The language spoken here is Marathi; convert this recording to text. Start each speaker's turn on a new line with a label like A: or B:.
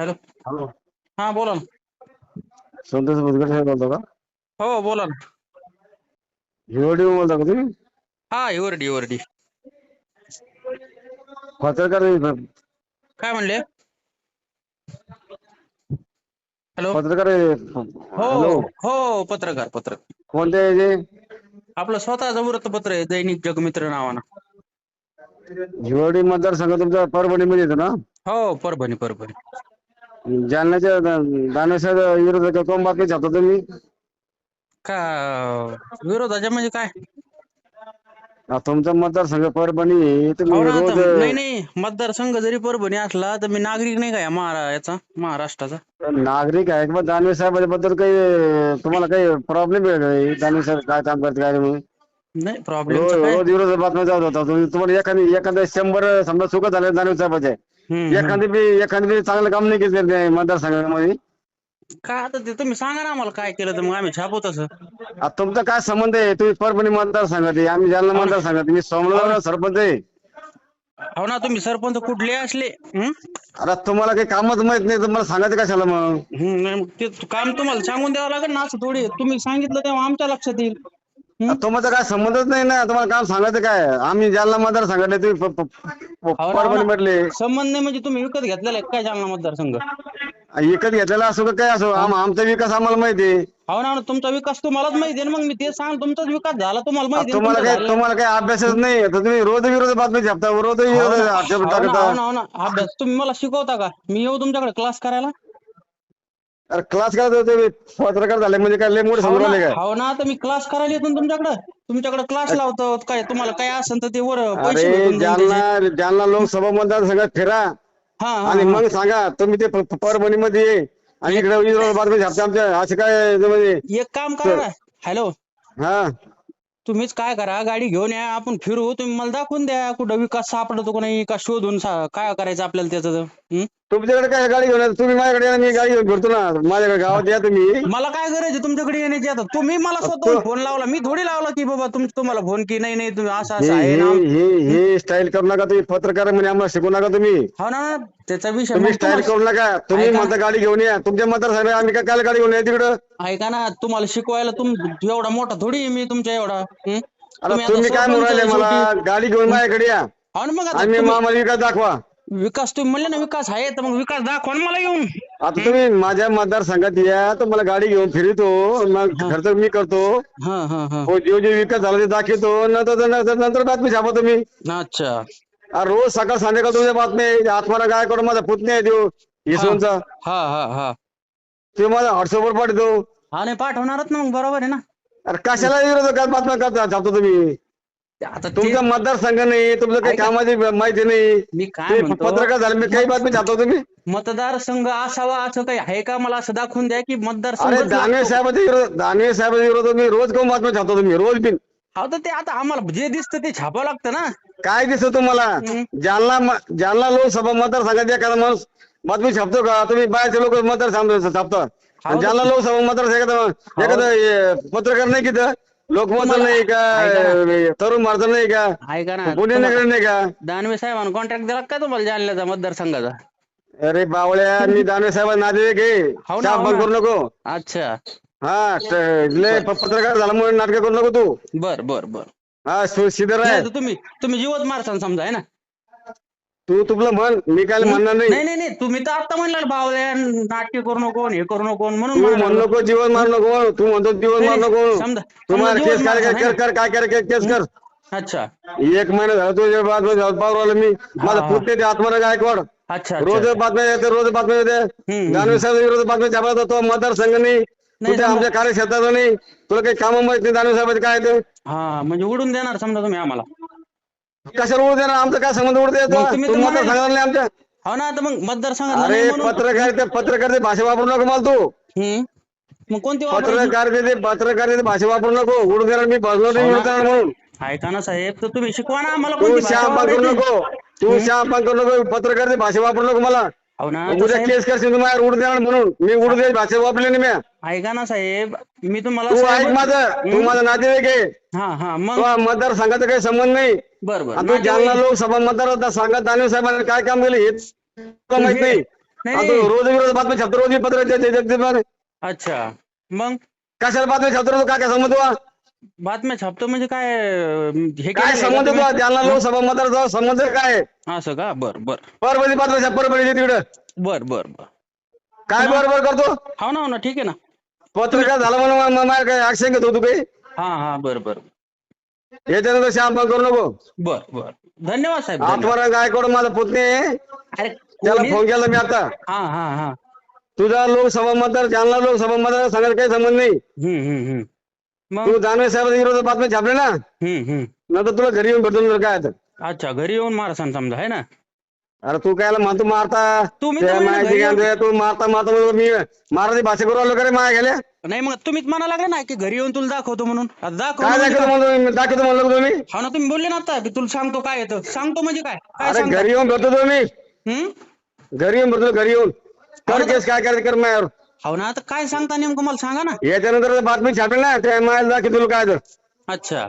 A: हॅलो.
B: हॅलो.
A: हा बोला ना.
B: संतोष बुधगड साहेब बोलतो का?
A: हो बोला ना.
B: हिवडी बोलता का तुम्ही?
A: हा एवरडी एवरडी
B: पत्रकार आहे,
A: काय म्हणले? हॅलो.
B: पत्रकार आहे.
A: हो
B: हॅलो.
A: हो पत्रकार पत्रकार.
B: कोणत्या याचे
A: आपलं स्वतःचं वृत्तपत्र आहे दैनिक जगमित्र नावानं.
B: हिवडी मतदारसंघ तुमचा परभणीमध्ये येतो ना?
A: हो परभणी परभणी.
B: जालन्याच्या दा- दानवेसाहेब विरोधाच्या छापता तुम्ही
A: का विरोधाच्या म्हणजे काय?
B: आ, तुमचा मतदारसंघ परभणी तुम्ही
A: आता नाही नाही. मतदारसंघ जरी परभणी असला तर मी नागरिक नाही का या महारा याचा? महाराष्ट्राचा?
B: नागरिक आहे किंवा दानवे साहेबांबद्दल काही तुम्हाला काही प्रॉब्लेम आहे का? दानवे साहेब काय काम करते काय म्हणून
A: नाही
B: रोज
A: काय?
B: रोज विरोध बातम्या जात होता. तुम्ही तुम्हाला एखादी एखाद्या शंभर समजा चुका झाल्या दानवे साहेबाचे
A: हम्म, हम्म.
B: एखादी बी एखादी बी चांगलं काम नाही केलं त्या मतदारसंघामध्ये
A: काय आता ते तुम्ही सांगा ना आम्हाला काय केलं तर मग आम्ही छापू तसं.
B: आता तुमचा काय संबंध आहे? तुम्ही परभणी मतदारसंघात आहे आम्ही जालना मतदारसंघात मी सोमला सरपंच आहे.
A: हो ना तुम्ही सरपंच कुठले असले हं?
B: आता तुम्हाला काही कामच माहीत नाही तर मला सांगायचं कशाला मग?
A: हं, नाही मग ते काम तुम्हाला सांगून द्यावं लागेल ना असं थोडी. तुम्ही सांगितलं तेव्हा आमच्या लक्षात येईल. हं?
B: तुमचा काय संबंधच नाही ना. तुम्हाला काम सांगायचं काय? आम्ही जालना मतदारसंघात आहे, तुम्ही प- प- प-
A: ना,
B: परभणी. म्हटले.
A: संबंध नाही म्हणजे तुम्ही विकत घेतलेला आहे काय जालना मतदारसंघ
B: विकत घेतलेला असो का काय असो आम- आमचा विकास आम्हाला माहिती आहे.
A: हो ना तुमचा विकास तुम्हालाच माहिती आहे ना. मग मी ते सांग तुमचाच विकास झाला तुम्हाला माहिती आहे ना
B: तुम्हाला
A: तुमचा
B: काय. तुम्हाला काही अभ्यासच नाही? तर तुम्ही रोज विरोध बातमी छापता रोज
A: हो
B: विरोध
A: ना,
B: आक्षेप
A: हो ना,
B: टाकता.
A: हो ना, हो ना. अभ्यास. तुम्ही मला शिकवता का? मी येऊ तुमच्याकडे क्लास करायला?
B: अरे क्लास तुम्ही पत्रकार झाले म्हणजे काय लय मोठे
A: हो
B: समोर
A: ना
B: आले काय?
A: हो ना. तर मी क्लास करायला येतो ना तुमच्याकडे. तुमच्याकडे क्लास लावतो. काय तुम्हाला काय असेल तर ते वर पैसे
B: अरे
A: भेटून जाईल त्याचे.
B: जालना जालना लोकसभा मतदारसंघात फिरा
A: हा हा,
B: आणि
A: हा.
B: मग सांगा तुम्ही ते प- परभणीमध्ये ये आणि इकडे विरोध बातमी छापता आमच्या. असं काय ते म्हणजे?
A: एक काम करा. ना हॅलो.
B: हा.
A: तुम्हीच काय करा गाडी घेऊन या आपण फिरू. तुम्ही मला दाखवून द्या कुठं विकास सापडतो का नाही का शोधून सा- काय करायचं आपल्याला त्याचं हं?
B: तुमच्याकडे काय गाडी घेऊन येता? तुम्ही माझ्याकडे या, मी गाडी घेऊन फिरतो ना. माझ्याकडे गावात या तुम्ही.
A: मला काय गरज आहे तुमच्याकडे येण्याची आता? तुम्ही मला स्वतःहून फोन लावला. मी थोडी लावला की बाबा तुम तुम्हाला फोन की नाही नाही तुम्ही असं
B: हे
A: आहे
B: हे
A: ना?
B: हे हे स्टाईल करू नका तुम्ही. पत्रकार म्हणे आम्हाला शिकू नका तुम्ही.
A: हो ना? त्याचा विषय
B: तुम्ही
A: मग
B: स्टाईल करू
A: तुम्हाला-
B: नका. तुम्ही
A: ऐका.
B: म्हणता गाडी घेऊन या. तुमच्या मतदारसंघात आम्ही काय काय गाडी घेऊन या तिकडं?
A: ऐका ना तुम्हाला शिकवायला तुम एवढा मोठा थोडी आहे मी तुमच्या एवढा. हं?
B: आता
A: आता
B: तुम्ही काय
A: सरपंच
B: मला?
A: शेवटी.
B: गाडी घेऊन माझ्याकडे या.
A: हो ना मग आता
B: आणि
A: तुम्ही-
B: आम्हाला विकास दाखवा.
A: विकास तुम्ही म्हणले ना विकास आहे तर मग विकास दाखवा ना मला येऊन.
B: आता तुम्ही माझ्या मतदारसंघात या तर मला गाडी घेऊन फिरतो मग खर्च मी करतो.
A: हा हा हा.
B: हो जो जो विकास झाला ते दाखवतो नंतर नंतर नंतर बातमी छापा तुम्ही.
A: अच्छा.
B: रोज सकाळ संध्याकाळ तुमच्या बातम्या आत्माला काय करून माझा पुतण्या आहे तो यशवंतचा
A: हा हा हा
B: ते माझा व्हॉट्सअपवर पाठवतो.
A: हा नाही पाठवणारच ना मग बरोबर आहे ना.
B: अरे कशाला विरोधकात बातम्या करता छापतो तुम्ही?
A: आता ते
B: तुमचा मतदारसंघ नाही तुमचं काही
A: ऐका.
B: कामाची माहिती नाही.
A: मी काय म्हणतो?
B: पत्रकार झाले मी काही बातमी छापतो तुम्ही.
A: मतदारसंघ असावा असं काही आहे का? मला असं दाखवून द्या की
B: अरे दानवे साहेबांच्या विरोध दानवे साहेबांच्या विरोधात मी रोज कोण बातम्या छापतो तुम्ही? रोज बिन.
A: हो तर ते आता आम्हाला जे दिसतं ते छापावं लागतं ना.
B: काय दिसतं तुम्हाला? जालना म- जालना लोकसभा मतदारसंघात एखादा माणूस बातमी छापतो का? तुम्ही बाहेरचे लोक मतदार छापता. आणि जालना लोकसभा मतदारसंघात एखादं हे, पत्रकार नाही की इथं? लोकमत नाही का? तरुण भारत नाही का?
A: ऐका ना.
B: पुणे नगर नाही का?
A: दानवे साहेबांना कॉन्ट्रॅक्ट दिला का तुम्हाला जालन्याचा मतदारसंघाचा?
B: अरे बावळ्या मी दानवे साहेब नातेवाईक आहे.
A: हो ना,
B: शाप
A: हो
B: बंद
A: ना.
B: करू नको.
A: अच्छा.
B: हा लय प- पत्रकार झाला म्हणून नाटक करू नको तू.
A: बर बर बर.
B: हा
A: नाही
B: आहे
A: तर तुम्ही तुम्ही जीवत मारसान समजा आहे ना?
B: तू तुला म्हण मी काय म्हणणार नाही.
A: नाही नाही नाही तुम्ही तर आता म्हणला भावल्या नाट्य करू नको हे करू नको म्हणून
B: तू
A: म्हणाला.
B: म्हण नको जीवन मार नको तू म्हणतो जीवन मार
A: नाही,
B: नको
A: समजा-
B: तुम्हाला
A: समजा
B: केस
A: जीवन
B: काय कर कर काय कर केस कर?
A: अच्छा.
B: एक महिना झाला तुझ्या बातम्या पावर मी. माझा
A: हा.
B: पुढे ते आत्माला गायकवाड
A: अच्छा
B: रोज
A: अच्छा
B: बातम्या येते रोज बातम्या येते.
A: हम्म.
B: दानवे साहेब विरोध बातम्या छापत तो मतदारसंघ नाही.
A: समजा-
B: आमच्या कार्यक्षेत्रात नाही. तुला काही कामं माहीत नाही दानवे साहेबांचे काय ते?
A: हा म्हणजे उडून देणार समजा तुम्ही आम्हाला.
B: कशाला उडू देणार? आमचा काय संबंध उडू
A: मग तुम्ही तर म्हणाले-
B: नाही आमच्या
A: हो ना आता मग मतदारसंघात
B: अरे
A: नाही म्हणून
B: पत्रकारिता पत्रकारिता भाषा वापरू नको मला तू.
A: मग कोणती वापरायची?
B: पत्रकारिता पत्रकारिता भाषा वापरू नको. उडू देणार मी बसलो नाही
A: हो ना.
B: उडू देणार म्हणून.
A: ऐका ना साहेब तर तुम्ही शिकवा ना आम्हाला
B: तू
A: कोणती भाषा
B: श्याम करू
A: वापरायची?
B: नको. तू श्याम करू नको. पत्रकारिता भाषा वापरू नको मला.
A: हो ना तर
B: उद्या
A: साहेब,
B: केस करशील तुम्ही माझ्यावर उडू देणार म्हणून. मी उडू दे भाषा वापरली नाही मी.
A: ऐका ना साहेब मी तुम्हाला
B: तू ऐक
A: साहेब-
B: माझं तू माझा नातेवाईक आहे.
A: हा हा मग?
B: तो मतदारसंघाचा काही संबंध नाही.
A: बर बर.
B: आणि तू जालना लोकसभा मतदार संघात दानवे साहेबांनी काय काम केलं हे तुला माहीत नाही.
A: नाही,
B: आणि तू रोज विरोध बातमी छापतो रोज पत्र जगदीश
A: अच्छा मग?
B: कशाला बातमी छापतो रे तू? काय काय संबंध तुला?
A: बातम्या छापतो म्हणजे काय अं, हे
B: काय संबंध
A: का
B: तुला? जालना लोकसभा मतदार संबंध काय? आहे?
A: असं का? बर बर.
B: परभणी छाप परभणी तिकडं.
A: बर बर बर.
B: काय बरोबर करतो?
A: हो ना हो ना ठीक आहे ना.
B: पत्रकार झाला म्हणून मा- मा- माझ्या काय ऍक्शन घेतो तू काही?
A: हा हा बर बर.
B: याच्यानंतर श्याम पण करू नको.
A: बर बर. धन्यवाद साहेब धन्यवाद.
B: आत्माराम गायकवाड माझा पुतणी. आहे
A: अरे
B: त्याला
A: कोणी-
B: फोन केला मी आता.
A: हा हा हा.
B: तुझा लोकसभा मतदार जालना लोकसभा मतदार सांगायला काही संबंध नाही.
A: हम्म हम्म हम्म. मग?
B: तू दानवे साहेबांच्या विरोधात बातमी छापली ना?
A: हम्म हम्म.
B: नंतर तुला घरी येऊन भेटून काय आता.
A: अच्छा घरी येऊन मारसान समजा आहे ना?
B: अरे तू काय म्हणतो मारता?
A: तुम्ही तर
B: माहिती
A: घरी
B: घ्या, तू मारता मारता म्हणून मी मराठी भाषा करू आलो का रे माया गेल्या
A: नाही मग तुम्हीच म्हणा लागले ना की घरी येऊन तुला दाखवतो म्हणून. आता दाखव
B: काय
A: म्हणजे
B: दाखवतो
A: काय?
B: मी? दाखवतो म्हणलो का तुम्ही?
A: हा ना तुम्ही बोलले ना आता की तुला सांगतो काय येतं सांगतो म्हणजे काय? काय
B: अरे
A: सांगता?
B: घरी येऊन भेटतो तुम्ही.
A: हम्म?
B: घरी येऊन भेटतो घरी येऊन. कर केस काय करायचं कर मायावर?
A: हो ना आता काय सांगता नेमकं मला सांगा ना.
B: याच्यानंतर बातमी छापली ना त्या मायाला दाखवतो तुला काय तर
A: अच्छा.